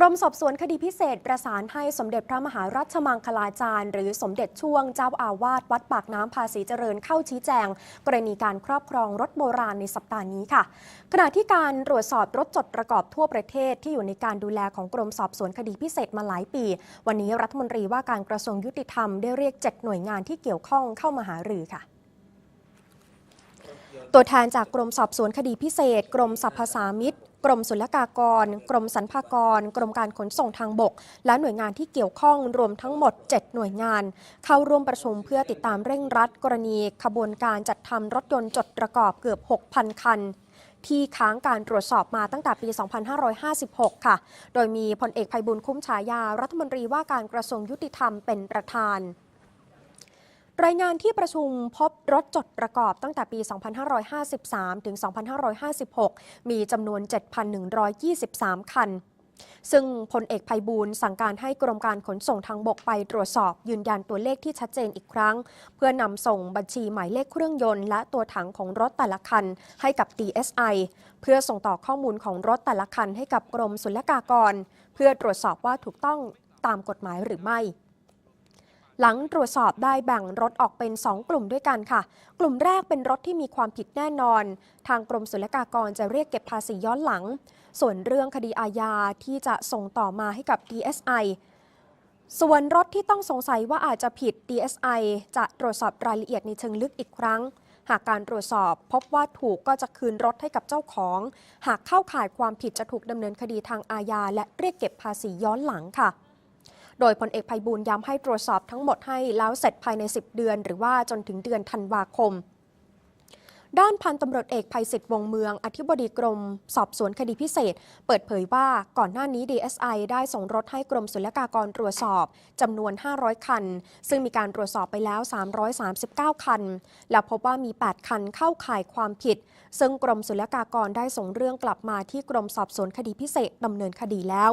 กรมสอบสวนคดีพิเศษประสานให้สมเด็จพระมหารัชมังคลาจารย์ หรือสมเด็จช่วงเจ้าอาวาสวัดปากน้ำภาษีเจริญเข้าชี้แจง กรณีการครอบครองรถโบราณในสัปดาห์นี้ค่ะ ขณะที่การตรวจสอบรถจดประกอบทั่วประเทศที่อยู่ในการดูแลของกรมสอบสวนคดีพิเศษมาหลายปี วันนี้รัฐมนตรีว่าการกระทรวงยุติธรรมได้เรียกเจ็ดหน่วยงานที่เกี่ยวข้องเข้ามาหารือค่ะตัวแทนจากกรมสอบสวนคดีพิเศษ กรมสรรพสามิต กรมศุลกากร กรมสรรพากร กรมการขนส่งทางบก และหน่วยงานที่เกี่ยวข้องรวมทั้งหมด 7 หน่วยงาน เข้าร่วมประชุมเพื่อติดตามเร่งรัด กรณีขบวนการจัดทำรถยนต์จดประกอบเกือบ 6,000 คันที่ค้างการตรวจสอบมาตั้งแต่ปี 2556 ค่ะ โดยมีพลเอกภัยบุญคุ้มฉายา รัฐมนตรีว่าการกระทรวงยุติธรรมเป็นประธาน รายงานที่ประชุมพบรถจดประกอบตั้งแต่ปี 2553 ถึง 2556 มีจำนวน 7,123 คัน ซึ่งพลเอกภัยบูลย์สั่งการให้กรมการขนส่งทางบกไปตรวจสอบยืนยันตัวเลขที่ชัดเจนอีกครั้ง เพื่อนำส่งบัญชีหมายเลขเครื่องยนต์ และตัวถังของรถแต่ละคันให้กับ DSI เพื่อส่งต่อข้อมูลของรถแต่ละคันให้กับกรมศุลกากร เพื่อตรวจสอบว่าถูกต้องตามกฎหมายหรือไม่ หลังตรวจสอบได้แบ่งรถออกเป็น 2 กลุ่มด้วยกันค่ะ กลุ่มแรกเป็นรถที่มีความผิดแน่นอน ทางกรมศุลกากรจะเรียกเก็บภาษีย้อนหลัง ส่วนเรื่องคดีอาญาที่จะส่งต่อมาให้กับ DSI ส่วนรถที่ต้องสงสัยว่าอาจจะผิด DSI จะตรวจสอบรายละเอียดในเชิงลึกอีกครั้ง หากการตรวจสอบพบว่าถูกก็จะคืนรถให้กับเจ้าของ หากเข้าข่ายความผิดจะถูกดำเนินคดีทางอาญาและเรียกเก็บภาษีย้อนหลังค่ะ โดยพลเอกภัยบูลย้ำให้ตรวจสอบทั้งหมดให้แล้วเสร็จภายใน 10 เดือน หรือว่าจนถึงเดือนธันวาคมด้านพันตำรวจเอกภัยศิษฐ์วงเมือง อธิบดีกรม สอบสวนคดีพิเศษ เปิดเผยว่าก่อนหน้านี้ DSI ได้ส่งรถให้กรมศุลกากรตรวจสอบจำนวน 500 คัน ซึ่งมีการตรวจสอบไปแล้ว 339 คัน และพบว่ามี 8 คันเข้าข่ายความผิด ซึ่งกรมศุลกากรได้ส่งเรื่องกลับมาที่กรมสอบสวนคดีพิเศษดำเนินคดีแล้ว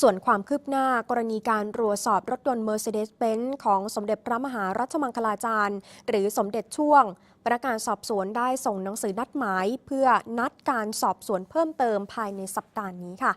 ส่วนความคืบหน้ากรณีการตรวจสอบรถยนต์ Mercedes-Benz ของสมเด็จพระมหารัชมังคลาจารย์ หรือสมเด็จช่วงพนักงานสอบสวนได้ส่งหนังสือนัดหมาย เพื่อนัดการสอบสวนเพิ่มเติมภายในสัปดาห์นี้ค่ะ